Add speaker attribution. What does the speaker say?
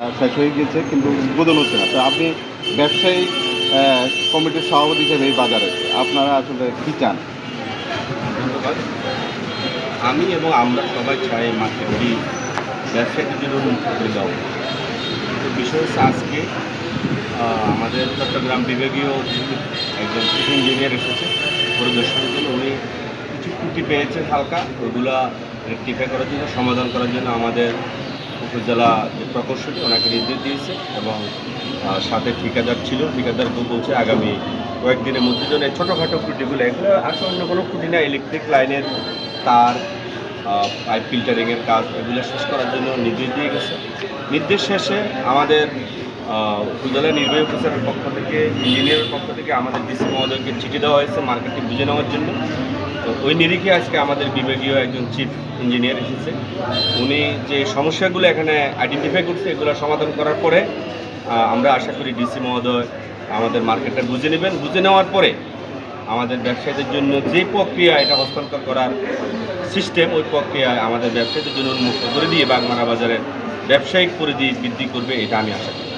Speaker 1: শেষ হয়ে গিয়েছে, কিন্তু উদ্বোধন হচ্ছে না। তো আপনি ব্যবসায়ী কমিটির সভাপতি হিসেবে এই বাজারে আপনারা আসলে কী চান?
Speaker 2: ধন্যবাদ। আমি এবং আমরা সবাই চাই মার্কেটটি ব্যবসায়ীদের জন্য উন্মুক্ত করে দেওয়া তো বিষয় আজকে আমাদের চট্টগ্রাম বিভাগীয় একজন চিফ ইঞ্জিনিয়ার এসেছে। পরিদর্শনের জন্য উনি কিছু ত্রুটি পেয়েছেন হালকা। ওগুলা রেক্টিফাই করার জন্য, সমাধান করার জন্য আমাদের উপজেলা যে প্রকৌশলী, ওনাকে নির্দেশ দিয়েছে এবং সাথে ঠিকাদার ছিল। ঠিকাদারকেও বলছে আগামী কয়েকদিনের মধ্যে যেন ছোটোখাটো ত্রুটিগুলো এগুলো আসলে অন্য কোনো ত্রুটি না ইলেকট্রিক লাইনের তার পাইপ ফিল্টারিংয়ের কাজ, এগুলো শেষ করার জন্য নির্দেশ দিয়ে গেছে। নির্দেশ শেষে আমাদের উপজেলা নির্বাহী অফিসারের পক্ষ থেকে ইঞ্জিনিয়ারের পক্ষ থেকে আমাদের ডিসি মহোদয়কে চিঠি দেওয়া হয়েছে মার্কেটটি বুঝে নেওয়ার জন্য। তো ওই নিরিখে আজকে আমাদের বিভাগীয় একজন চিফ ইঞ্জিনিয়ার এসেছে। উনি যে সমস্যাগুলো এখানে আইডেন্টিফাই করছে, এগুলো সমাধান করার পরে আমরা আশা করি ডিসি মহোদয় আমাদের মার্কেটটা বুঝে নেবেন। বুঝে নেওয়ার পরে আমাদের ব্যবসায়ীদের জন্য যে প্রক্রিয়া এটা হস্তান্তর করার সিস্টেম ওই প্রক্রিয়ায় আমাদের ব্যবসায়ীদের জন্য উন্মুক্ত করে দিয়ে বাগমারা বাজারের ব্যবসায়িক পরিধি বৃদ্ধি করবে, এটা আমি আশা করি।